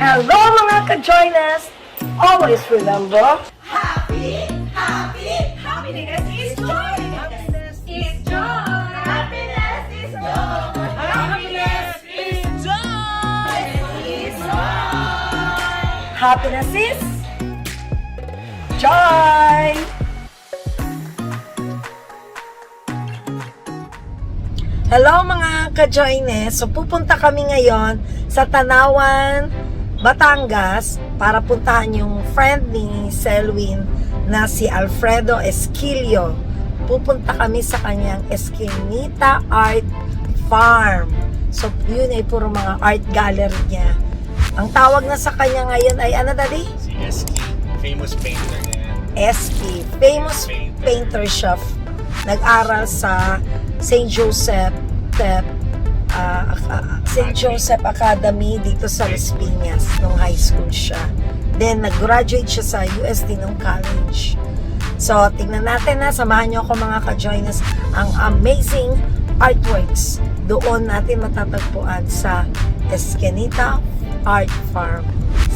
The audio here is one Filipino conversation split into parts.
Hello mga ka-joiners! Always remember, Happy, happy, happiness is joy. Happiness is joy. Happiness is joy. Happiness is joy. Happiness is joy! Hello mga ka-joiners! So pupunta kami ngayon sa Tanawan, Batangas para puntahan yung friend ni Selwyn na si Alfredo Esquilio. Pupunta kami sa kanyang Esquinita Art Farm. So yun ay puro mga art gallery niya. Ang tawag na sa kanya ngayon ay ano dali? Si SK, famous painter na yan. SP, famous painter siya. Nag-aral sa St. Joseph Tep, ah, St. Joseph Academy dito sa Las Piñas nung high school siya. Then nag-graduate siya sa USD nung college. So, tingnan natin na, samahan niyo ako mga ka-joiners, ang amazing artworks doon natin matatagpuan sa Escanita Art Farm.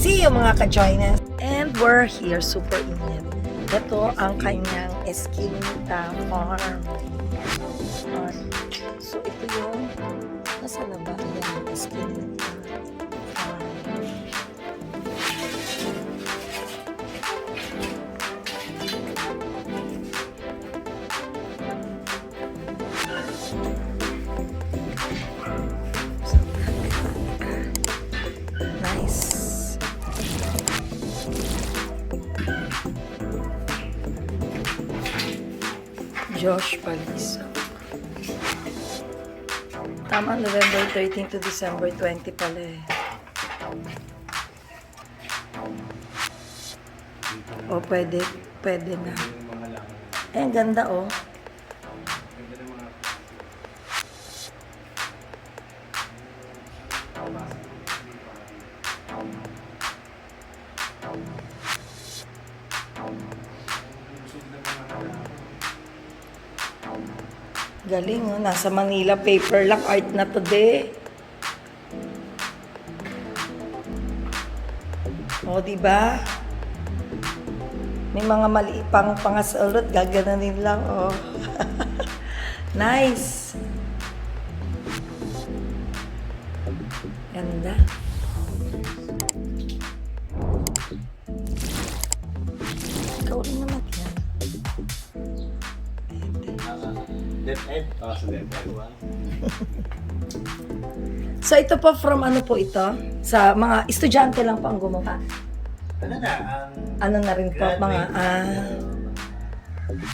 See you mga ka-joiners! And we're here, super init. Ito ang kanyang Esquinita. Farm. So, ito yung, nasa na ba? Ayan. Nice. Josh Palisa. Tama, November 13 to December 20 pala eh. O, pwede, pwede na. Eh, ganda oh. Galing oh, nasa Manila paper lang art na today. O, di ba? May mga mali pang pangasulot, gagananin lang, oh. nice. Ganda. End? Oh, End. So ito po from ano po ito? Sa mga estudyante lang po ang gumawa. Ano na, ang Ano na rin po, mga ah,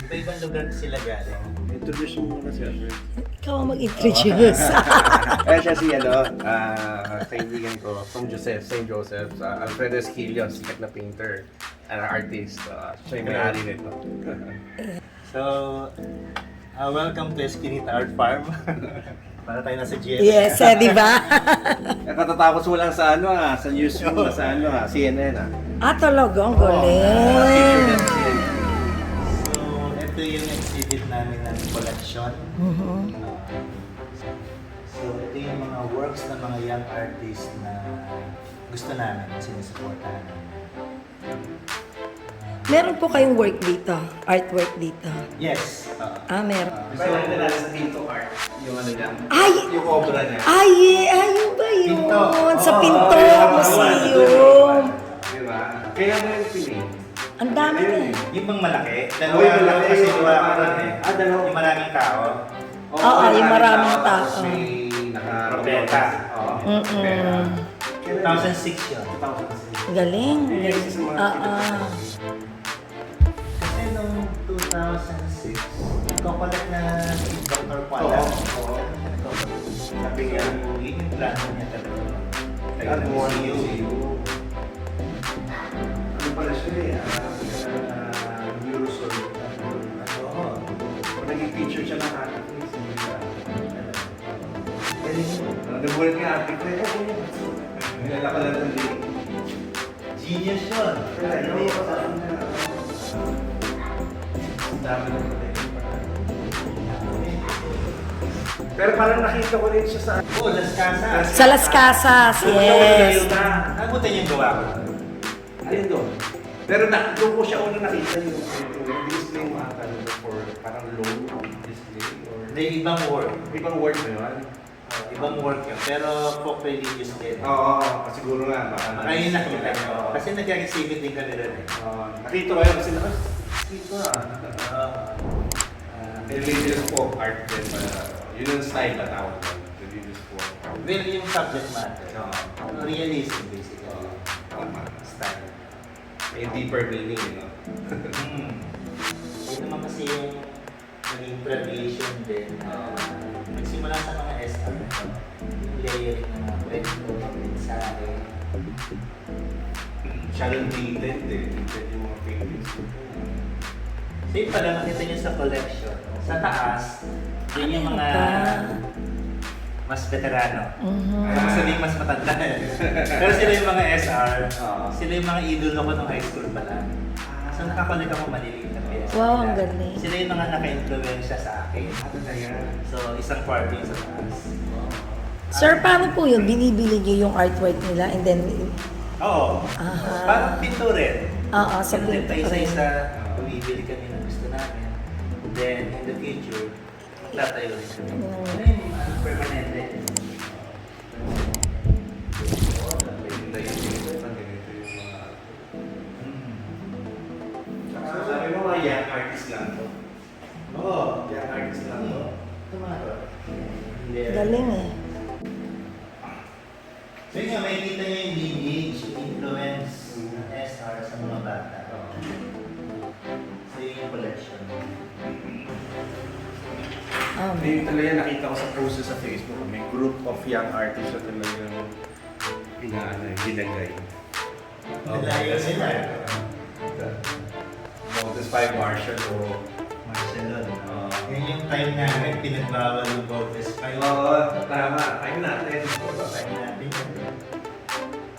iba-ibang lugar sila galing. Introduce mo muna si Alfred. ikaw ang mag-introduce. Kaya siya si ano, ah, kaibigan ko from Joseph, St. Joseph, sa Alfredo Esquilio, sikat na painter and artist. Ah, siya yung may-ari nito. So, uh, welcome to Esquinita Art Farm. Para tayo nasa GMA. yes, eh, di ba? Kaya katatapos mo lang sa ano ah, sa newsroom, sa ano ah, CNN ah. ah, talaga, ang galing. ng CNN. So, ito yung exhibit namin ng collection. Mhm. Uh, so, ito yung mga works ng mga young artists na gusto namin, sinusuportahan namin. Meron po kayong work dito, artwork dito. Yes. uh, Ah, meron. Gusto ko nila sa Pinto Art, yung ano niya, Ay! yung obra niya. Ay, eh, ayun ba yun? Pinto. Sa Oo, Pinto Museum. Di ba? Kaya mo yung pinay. Ang dami na eh. Yung bang malaki? Oh, Dalawa yung malaki, kasi yung dalawa ako rin eh. Ah, dalawa. Yung maraming tao. Oo, yung maraming tao. May naka Propeta. Oo. Mm-mm. Propeta. 2006 yun. Galing. Yes, sa mga- Ah, ah. Kasi noong 2006, nagko-collect na si Dr. Pala. Oo, oo. Sabi niya, yun yung plano niya talaga. At more ng museum. museum. Ano pala siya eh, ah, neurosurgeon. Oo. Teacher siya ng. Galing mo. Ah, Nagulat nga ko, eh, nilala ko lang ng link. Genius yun. Kaya, ano, Ang dami ng Pero parang nakita ko rin siya sa... Oh, Las Casas. Sa Las Casas, yes. Nabutan yung gawa ko. Ayun doon. Pero na, doon ko siya una nakita yung, yung, display mo ata nito for parang low display or... Hindi, ibang work. Ibang word na yun. Oh, ibang work yun. Pero folk religious din. Oo, oh, siguro nga. Baka Baka yun nakita nyo. Kasi nag-exhibit din kami rin eh. Oo, nakita ko yun kasi na, ah, dito ah. Ah, Religious folk art din. Uh, yun yung style na tawag doon. Religious art. well, yung subject matter. Oo. Realism basically. Oo, tama. Style. May deeper meaning, you know. Hmm. Yun naman kasi yung naging graduation din. Uh, nagsimula sa mga SR. Yung layering ng mga kwento, mensahe. Siya rin dated eh. Dated yung mga paintings ko. So yun pala nakita niyo sa collection. Sa taas, yun yung mga mas veterano. Mhm. Ayaw ko sabihin mas matanda. Pero sila yung mga SR. Sila yung mga idolo ko nung high school pa lang. So nakakulik ako maliliit na pyesa. Wow, ang galing. Sila yung mga naka-influensya sa akin. Ano na yan? So isang party yung sa taas. Sir, paano po yun? Binibili niyo yung artwork nila and then... Oo. Aha. Parang pinto rin. Oo, sa Siyempre, pinto rin. isa-isa, bumibili kami. Then, in the future, tatayo rin kami. Ano yung ano, permanente? Sabi mo mga young artist lang to. Oo. Young artist lang to. Galing eh. So yun nga, makikita niyo yung lineage, influence ng SR sa mga bata. So yun yung collection. Um, May talaga nakita ko sa post sa Facebook, may group of young artists na talagang inaano, eh, ginagay. Nalayo sila. Montes 5 Martial o... Marcelon. Oo. Yun yung time namin, pinagbawal yung Bautes pa yun. Oo, tama. Time natin. Time natin.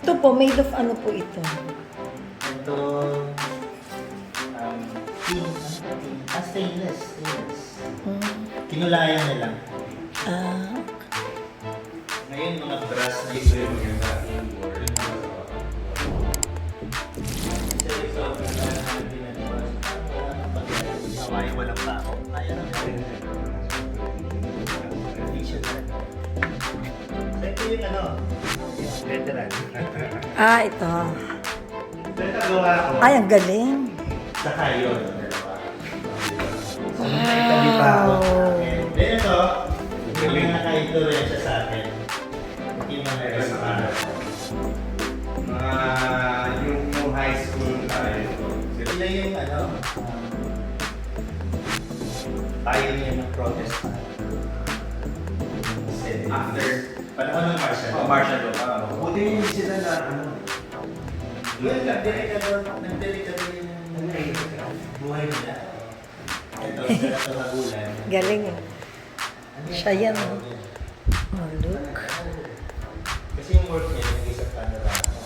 ito po, made of ano po ito? Ito, um, tin, ano, tin, ah, stainless, stainless. Mm. Kinulayan nila. Ah, Ngayon, mga brass na Ito yung pag- Hawaii, walang bako. Kaya. So, ito yung ano, veteran. ah ito. Ito gawa ko. Ay, ang galing. Sa kayon. dalawa. Then ito, yung mga naka-influensya sa akin. Yung mga SR. Mga yung, yung high school tayo. Sila yung ano, um, pioneer ng protestant. After Panahon ng martial law. Oh, martial law. Buti yun sila na ano. Well, nagdelikado, nagdelikado yung buhay nila. Ito, sa ito magulan. Galing eh. Siya yan, oh. look. Kasi yung work niya, yung isang panorama.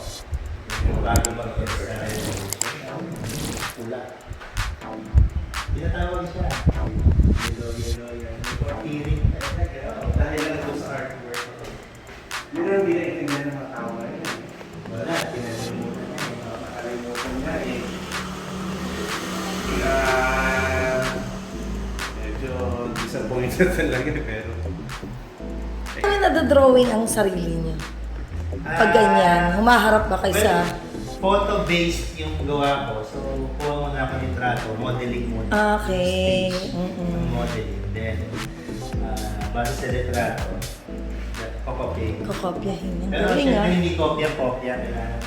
Yung bago mag-Israel. Pula. Tinatawag siya. Yellow, yellow, yan. Talaga. oh. Dahil lang ito sa artwork. Yun ang hindi disappointed talaga pero Ano nadodrawing ang sarili niyo? Pag ganyan, humaharap ba kayo sa... Photo-based yung gawa ko. So, kuha muna ako ng trato, modeling muna. Ah, Okay. Stage. Mm-mm. Modeling. Then, uh, base sa litrato, kokopyahin. Kakopyahin niya. Pero Galing syempre, ah. hindi kopya-kopya. Kailangan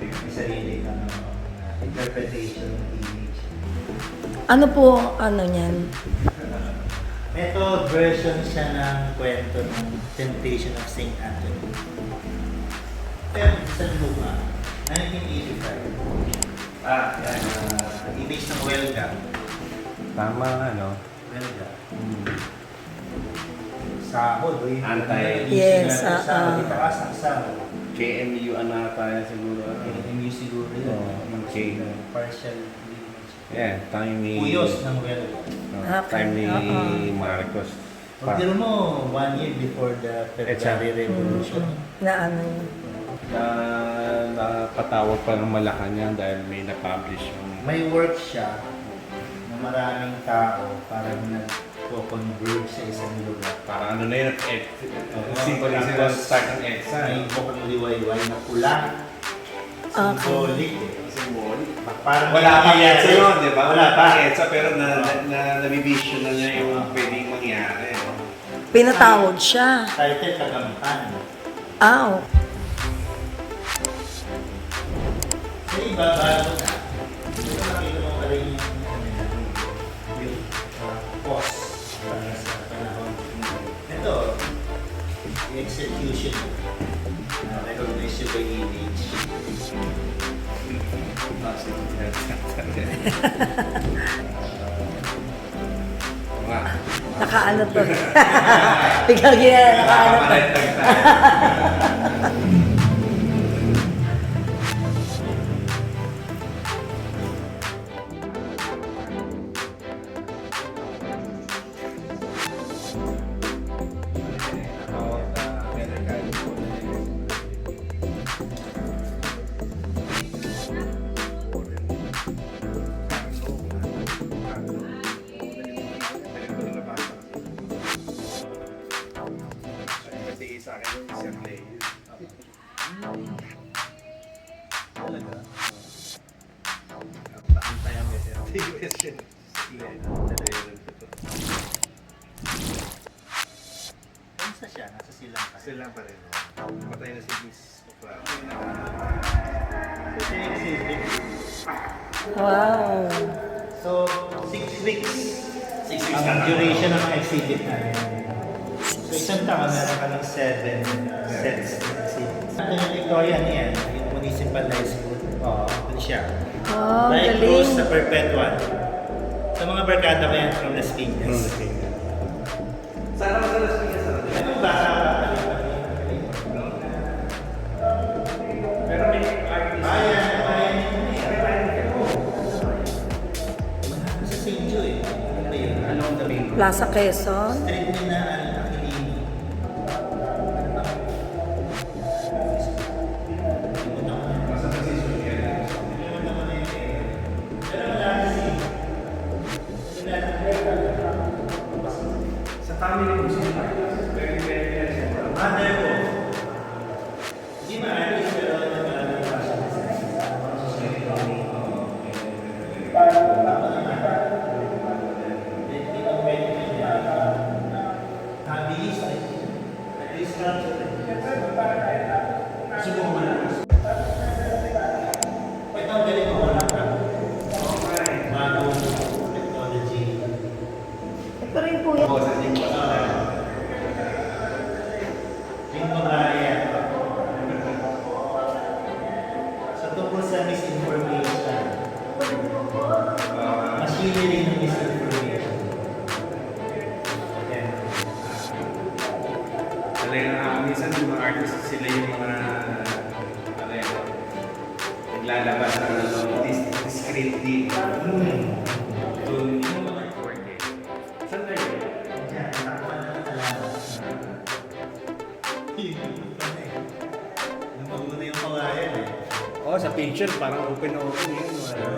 may, may sarili ano, uh, interpretation ng image. Ano po, ano niyan? Ito, version siya ng kwento ng Temptation of St. Anthony. Pero sa luma, 1985. Ah, yan. Uh, image ng welga. tama ano. Welga. Sahod. o yung- Anti- Yes, sinabi ah, sa ah. itaas ang sahod. KMU ano tayo siguro. Yung siguro yun. Yung K. Partial. Yeah, time ni... Puyos ng welga. No, Okay, time ni oo. Marcos. Pag mo, one year before the February Revolution. Na ano yun. Na napatawag pa ng Malacanang dahil may na-publish yung May work siya na maraming tao parang nagko-converge sa isang lugar. Parang ano na yun, ed, Oo. symbolism ng start ng EDSA. May mukhang liwayway na pula. Ah, Symbolic eh. Symbolic. Parang Wala pa EDSA yun, di ba? Wala pa. EDSA pero na, na, na, nabibisyon na niya yung pwedeng mangyari. no? Pinatawag siya. Title Kagampan. Ah, oh. Sa iba, bago na. Ito nakita mo pa rin yung, yun, yung post para sa panahon. Ito, yung execution. Uh, recognition by image. Nakaano to. Biglang ginala, nakaano to. layer. Talaga. Antay ang message. US yun. Kamusta siya? Nasa silang pa. Sila pa rin. Patay na si Miss. Wow. So, six weeks. Six weeks ang duration ng exhibit na yun. So, isang taon meron ka ng seven sets ng exhibit. Ito yung Victoria niya, yung municipal high school. Oo, dun siya. Oh, Right galing. close sa Perpetual. Sa mga barkada ko yan from Las Piñas. Sana mo sa Las Piñas ano? Ba? Pero may artist. Bayan, bayan. Sa St. Joe naglalabas ng ano, dis- discreetly to yung mga report eh. Saan tayo? Yan, takpan na ng alaman. Lumago na yung pangayan eh. Oo, sa picture parang open na open yun. Wala.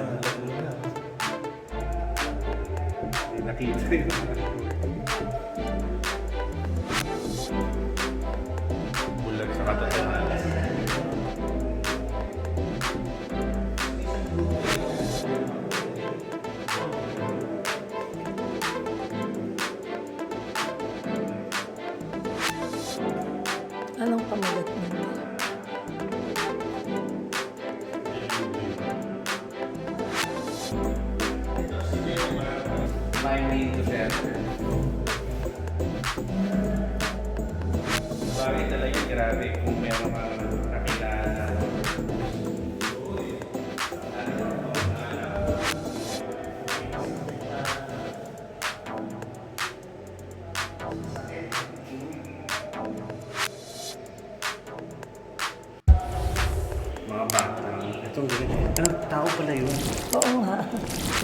Hindi nakita yun. Anong pamagat niya?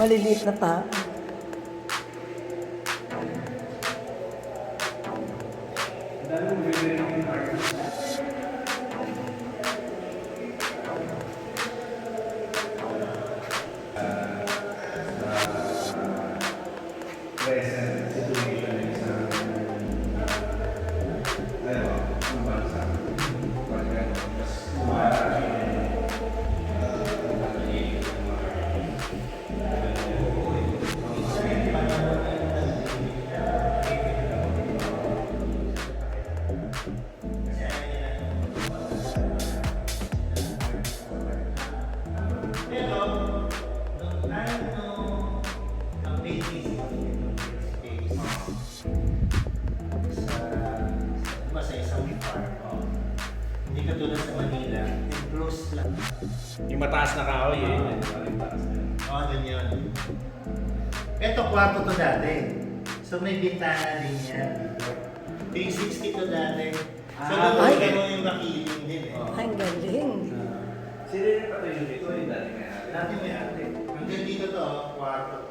Maliliit na pa. Pero, nung ano, ang basis space sa, diba sa isang oh, hindi ka tulad sa Manila, enclosed lang. Yung mataas na kahoy eh. Oo, dun yun. Ito, kwarto to dati. So may bintana din yan. Yung 60 to dati. So Ah, doon ay. mo yung makiling din eh. Ang galing. Sino yung yung dito? Yung dati may ate. Hanggang dito to, kwarto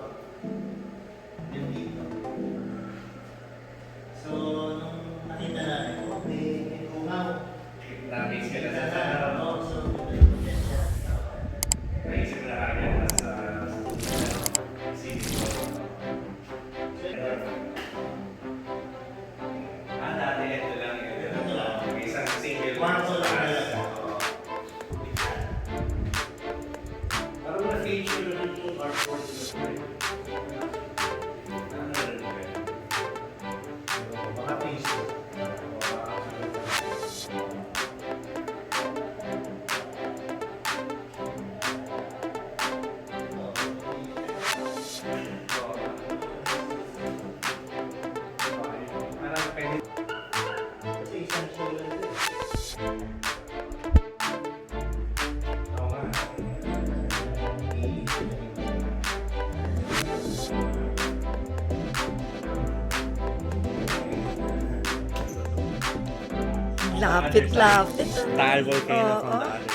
Lapit-lapit. Taal volcano Oo. from the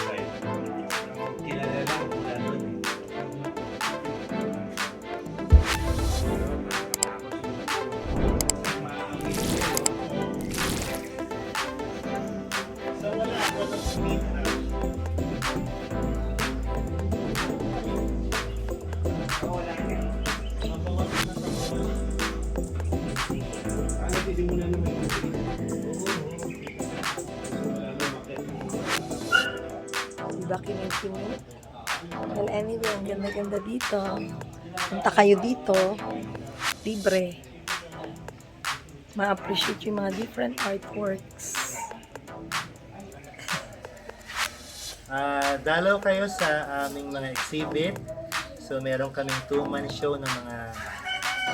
Kinig-kinig? Well, anyway, ang ganda-ganda dito. Punta kayo dito. Libre. Ma-appreciate yung mga different artworks. Ah, dalaw kayo sa aming mga exhibit. So meron kaming two-man show ng mga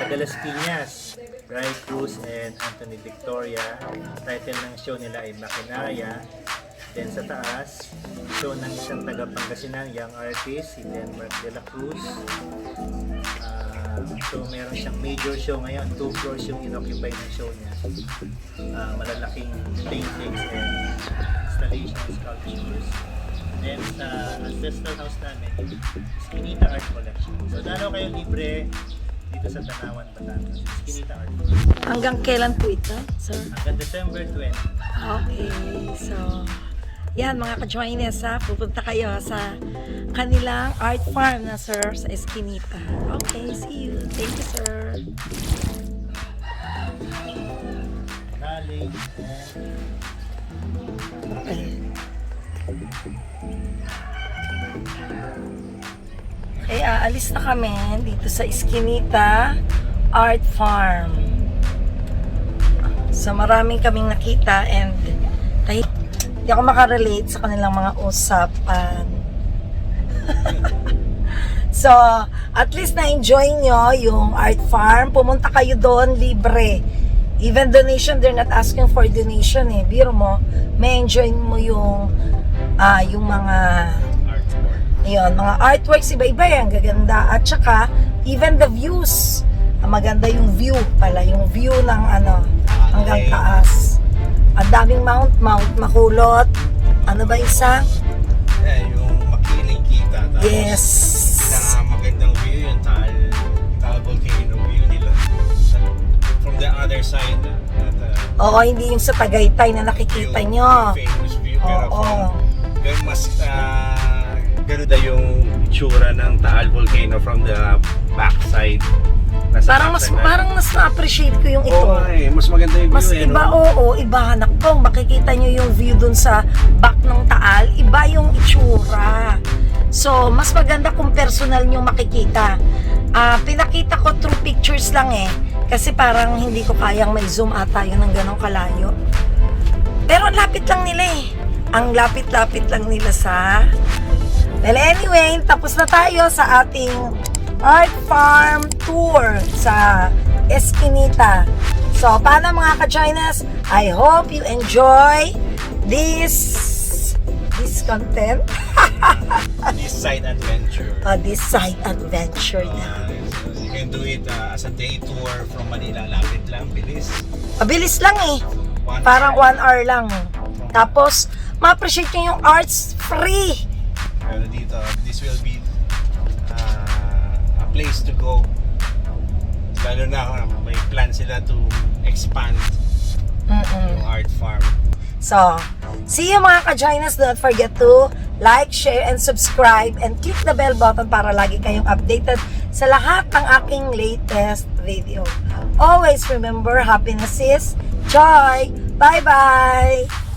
taga Las Piñas, Bri Cruz and Anthony Victoria. Title ng show nila ay Makinaya. Then sa taas, show ng isang taga Pangasinan, young artist, si Denmark de la Cruz. Ah, so meron siyang major show ngayon, two floors yung inoccupy ng show niya. Ah, malalaking paintings and installations, sculptures. Then sa ancestral house namin, Skinita Art Collection. So dalaw kayo libre dito sa Tanawan, Batangas. Skinita Art. Hanggang kailan po ito, sir? Hanggang December 20. Okay, so yan mga ka-joiners ha, pupunta kayo sa kanilang art farm na sir sa Eskinita. Okay, see you. Thank you sir. Knowledge and Okay. Okay, aalis na kami dito sa Eskinita Art Farm. So maraming kaming nakita and hindi ako makarelate sa kanilang mga usapan. so, at least na-enjoy nyo yung art farm. Pumunta kayo doon, libre. Even donation, they're not asking for donation eh. Biro mo, may enjoy mo yung ah yung mga Ayun, mga artworks, iba-iba yan, gaganda. At saka, even the views. Maganda yung view pala, yung view ng ano, hanggang taas. Ang daming mount, mount, makulot. Ano ba isa? Eh, yung makiling kita. Tapos, Yes. Pinakamagandang view yung Taal, Taal Volcano view nila. From the other side. At, uh, Oo, hindi yung sa Tagaytay na nakikita yung nyo. famous view. Pero Oo. from, gan- mas, uh, ganda yung itsura ng Taal Volcano from the backside. Nasa Parang mas, na- parang mas na-appreciate ko yung ito. Oo, eh, mas maganda yung view. Mas eh, iba, no? oo, iba. Nakpo, makikita nyo yung view dun sa back ng Taal. Iba yung itsura. So, mas maganda kung personal nyo makikita. Ah, pinakita ko through pictures lang eh. Kasi parang hindi ko kayang may zoom ata yun ng ganong kalayo. Pero lapit lang nila eh. Ang lapit-lapit lang nila sa Well, anyway, tapos na tayo sa ating art farm tour sa Eskinita. So, paano mga ka-join us? I hope you enjoy this this content, This side adventure. uh, this side adventure na. Uh, you can do it uh, as a day tour from Manila. Lapit lang, bilis. Mabilis lang eh. One Parang hour. one hour lang. Tapos, ma-appreciate nyo yung arts free. Pero dito, this will be place to go. Lalo na uh, may plan sila to expand Mm-mm. yung art farm. So, see you mga ka-join us. Don't forget to like, share, and subscribe. And click the bell button para lagi kayong updated sa lahat ng aking latest video. Always remember, happiness is joy. Bye-bye!